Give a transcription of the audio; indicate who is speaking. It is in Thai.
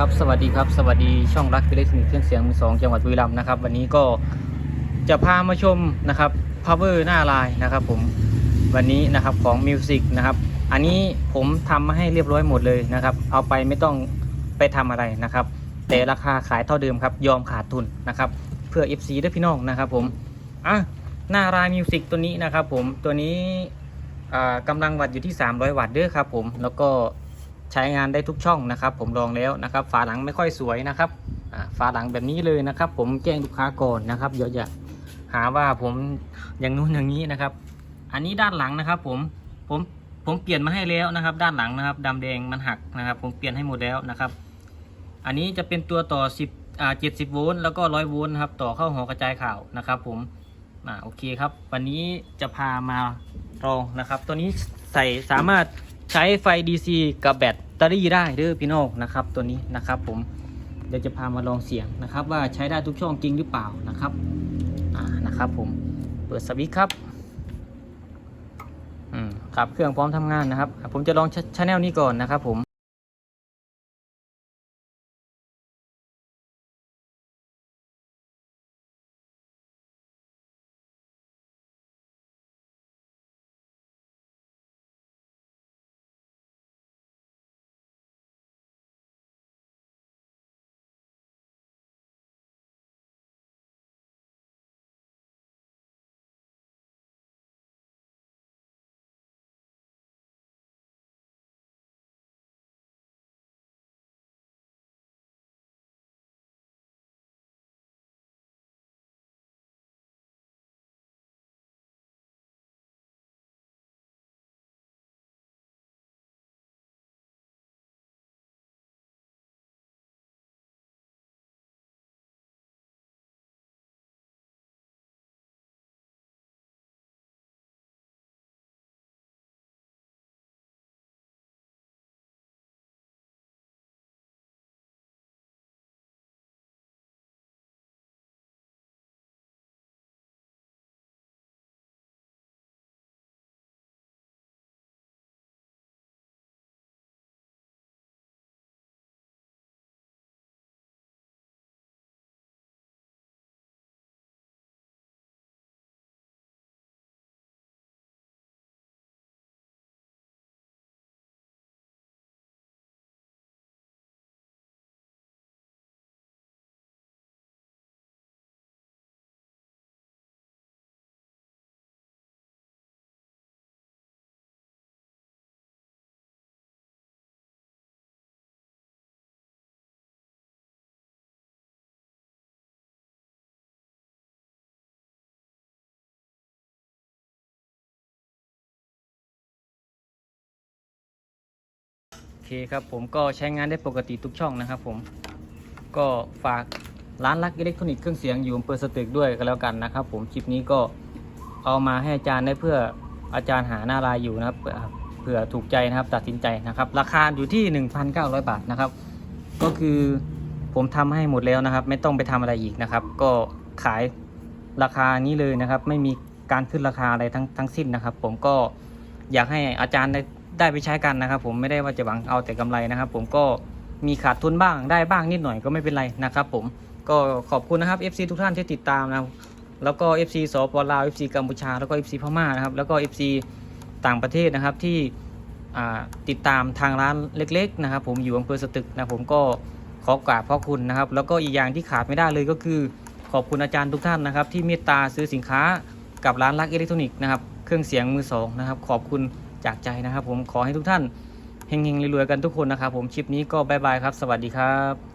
Speaker 1: ครับสวัสดีครับสวัสดีช่องรักอิเล็กทรอนิกส์เครื่องเสียงมือสองจังหวัดบุรีรัมย์นะครับวันนี้ก็จะพามาชมนะครับ power หน้าลายนะครับผมวันนี้นะครับของ Music นะครับอันนี้ผมทำมาให้เรียบร้อยหมดเลยนะครับ เอาไปไม่ต้องไปทำอะไรนะครับ แต่ราคาขายเท่าเดิมครับ ยอมขาดทุนนะครับ เพื่อ FC ด้วยพี่น้องนะครับผมอะหน้าลาย Music ตัวนี้นะครับผมตัวนี้อ่ากำลังวัดอยู่ที่ 300 วัตต์เด้อครับผมแล้วก็ ใช้งานได้ทุกช่องนะครับ ผมลองแล้วนะครับ ฝาหลังไม่ค่อยสวยนะครับฝาหลังแบบนี้เลยนะครับ ผมแจ้งลูกค้าก่อนนะครับเดี๋ยวจะหาว่าผมอย่างนู้นอย่างนี้นะครับ อันนี้ด้านหลังนะครับ ผมผมผมเปลี่ยนมาให้แล้วนะครับ ด้านหลังนะครับดำแดงมันหักนะครับ ผมเปลี่ยนให้หมดแล้วนะครับ อันนี้จะเป็นตัวต่อ 10อ่า70 โวลต์แล้วก็ 100 โวลต์นะครับต่อเข้าหอกระจายข่าวนะครับ ผมอ่าโอเคครับ วันนี้จะพามาลองนะครับ ตัวนี้ใส่สามารถ ใช้ไฟ DC กับแบตเตอรี่ได้เด้อพี่น้องนะครับตัวนี้นะครับผมเดี๋ยวจะพามาลองเสียงนะครับ ว่าใช้ได้ทุกช่องจริงหรือเปล่านะครับอ่านะครับผมเปิดสวิตช์ครับอืมครับเครื่องพร้อมทำงานนะครับ ผมจะลองชแนลนี้ก่อนนะครับผม เคครับผมก็ใช้งานได้ปกติทุกช่องนะครับผมก็ฝากร้านรักอิเล็กทรอนิกส์เครื่องเสียงอยู่อำเภอสตึกด้วยก็แล้วกันนะครับ ผมคลิปนี้ก็เอามาให้อาจารย์ได้เพื่ออาจารย์หาหน้าลายอยู่นะครับเผื่อถูกใจนะครับตัดสินใจนะครับ ราคาอยู่ที่ 1,900 บาทนะครับ ก็คือผมทำให้หมดแล้วนะครับ ไม่ต้องไปทำอะไรอีกนะครับ ก็ขายราคานี้เลยนะครับ ไม่มีการขึ้นราคาอะไรทั้งทั้งสิ้นนะครับ ผมก็อยากให้อาจารย์ได้ ได้ไปใช้กันนะครับ ผมไม่ได้ว่าจะหวังเอาแต่กำไรนะครับ ผมก็มีขาดทุนบ้างได้บ้างนิดหน่อยก็ไม่เป็นไรนะครับผมก็ขอบคุณนะครับ FC ทุกท่านที่ติดตามนะแล้วก็ FC สปลาว FC กัมพูชาแล้วก็ FC พม่านะครับแล้วก็ FC ต่างประเทศนะครับที่ติดตามทางร้านเล็ก ๆ นะครับ ผมอยู่อำเภอสตึกนะผมก็ขอกราบขอบคุณนะครับ แล้วก็อีกอย่างที่ขาดไม่ได้เลยก็คือ ขอบคุณอาจารย์ทุกท่านนะครับ ที่เมตตาซื้อสินค้ากับร้านรักอิเล็กทรอนิกส์นะครับเครื่องเสียงมือสองนะครับ ขอบคุณ จากใจนะครับผมขอให้ทุกท่านเฮงๆรวยๆกันทุกคนนะครับผมคลิปนี้ก็บายบายครับ สวัสดีครับ